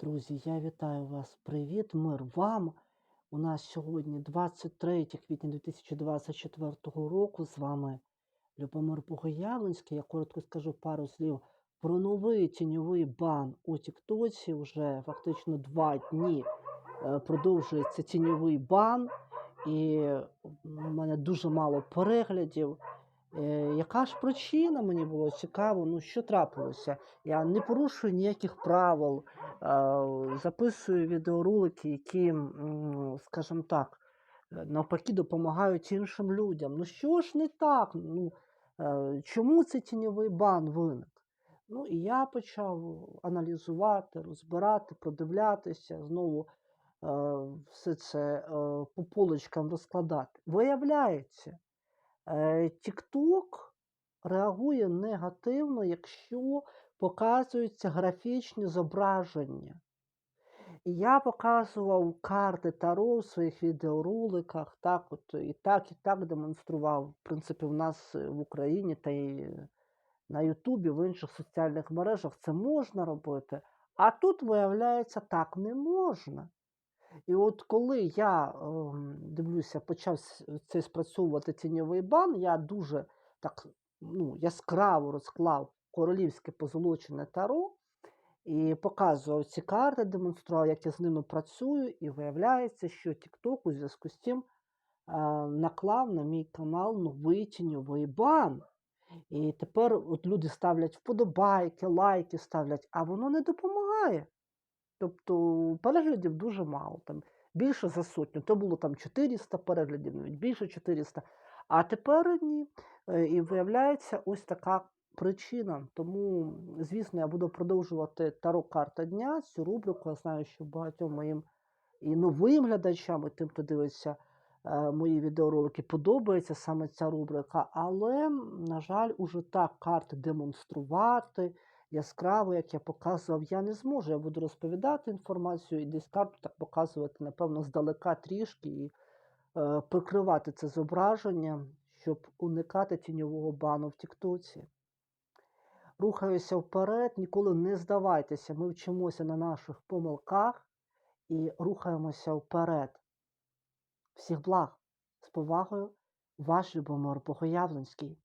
Друзі, я вітаю вас. Привіт, мир вам. У нас сьогодні 23 квітня 2024 року. З вами Любомир Богоявленський. Я коротко скажу пару слів про новий тіньовий бан у Тіктоці. Уже фактично два дні е, продовжується тіньовий бан, і в мене дуже мало переглядів. Е, Яка ж причина мені було цікаво? Ну що трапилося? Я не порушую ніяких правил, записую відеоролики, які, скажімо так, е, навпаки, допомагають іншим людям. Ну що ж не так? Ну, е, чому цей тіньовий бан виник? Ну і я почав аналізувати, розбирати, продивлятися, знову е, все це по полочкам розкладати. Виявляється, TikTok реагує негативно, якщо показуються графічні зображення. І я показував карти Таро в своїх відеороликах, так от і так, і так демонстрував. В принципі, в нас е, в Україні та й на Ютубі, в інших соціальних мережах це можна робити. А тут, виявляється, так не можна. І от коли я ем, дивлюся, почав цей спрацьовувати тіньовий бан, я дуже так ну, яскраво розклав королівське позолочене таро і показував ці карти, демонстрував, як я з ними працюю, і виявляється, що TikTok у зв'язку з цим е, наклав на мій канал новий тіньовий бан. І тепер от люди ставлять вподобайки, лайки ставлять, а воно не допомагає. Тобто переглядів дуже мало, там більше за сотню. То було там 400 переглядів, навіть більше 400. А тепер ні. Е, І виявляється ось така причина. Тому, звісно, я буду продовжувати таро карта дня, цю рубрику. Я знаю, що багатьом моїм і новим глядачам, і тим, хто дивиться е, мої відеоролики, подобається саме ця рубрика. Але, на жаль, уже так карти демонструвати яскраво, як я показував, я не зможу. Я буду розповідати інформацію і десь карту так показувати, напевно, здалека трішки і е, прикривати це зображення, щоб уникати тіньового бану в Тіктоці. Рухаюся вперед, ніколи не здавайтеся. Ми вчимося на наших помилках і рухаємося вперед. Всіх благ! З повагою, ваш Любомир Богоявленський.